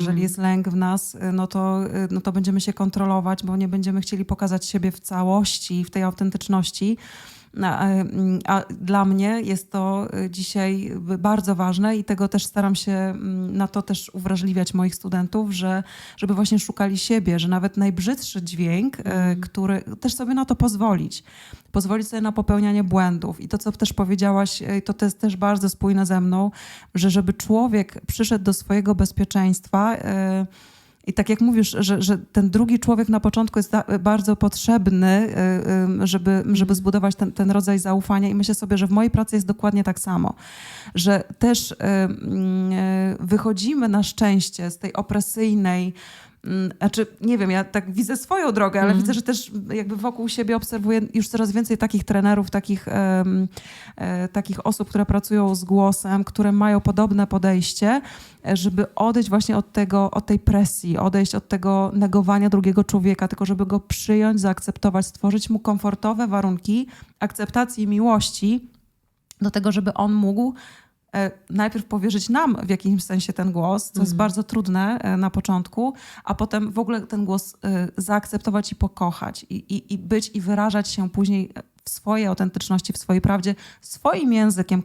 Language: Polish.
Jeżeli jest lęk w nas, y, no to, y, no to będziemy się kontrolować, bo nie będziemy chcieli pokazać siebie w całości, w tej autentyczności. A, y, a dla mnie jest to y, dzisiaj bardzo ważne i tego też staram się mm, na to też uwrażliwiać moich studentów, że żeby właśnie szukali siebie, że nawet najbrzydszy dźwięk, y, który też sobie na to pozwolić. Pozwolić sobie na popełnianie błędów. I to, co też powiedziałaś, to, to jest też bardzo spójne ze mną, że żeby człowiek przyszedł do swojego bezpieczeństwa, i tak jak mówisz, że, że ten drugi człowiek na początku jest bardzo potrzebny, y, y, żeby, żeby zbudować ten, ten rodzaj zaufania. I myślę sobie, że w mojej pracy jest dokładnie tak samo. Że też y, mm, wychodzimy na szczęście z tej opresyjnej, znaczy, nie wiem, ja tak widzę swoją drogę, ale widzę, że też jakby wokół siebie obserwuję już coraz więcej takich trenerów, takich, em, e, takich osób, które pracują z głosem, które mają podobne podejście, e, żeby odejść właśnie od tego, od tej presji, odejść od tego negowania drugiego człowieka, tylko żeby go przyjąć, zaakceptować, stworzyć mu komfortowe warunki akceptacji i miłości do tego, żeby on mógł najpierw powierzyć nam w jakimś sensie ten głos, co jest bardzo trudne e, na początku, a potem w ogóle ten głos e, zaakceptować i pokochać i, i, i być i wyrażać się później w swojej autentyczności, w swojej prawdzie, swoim językiem.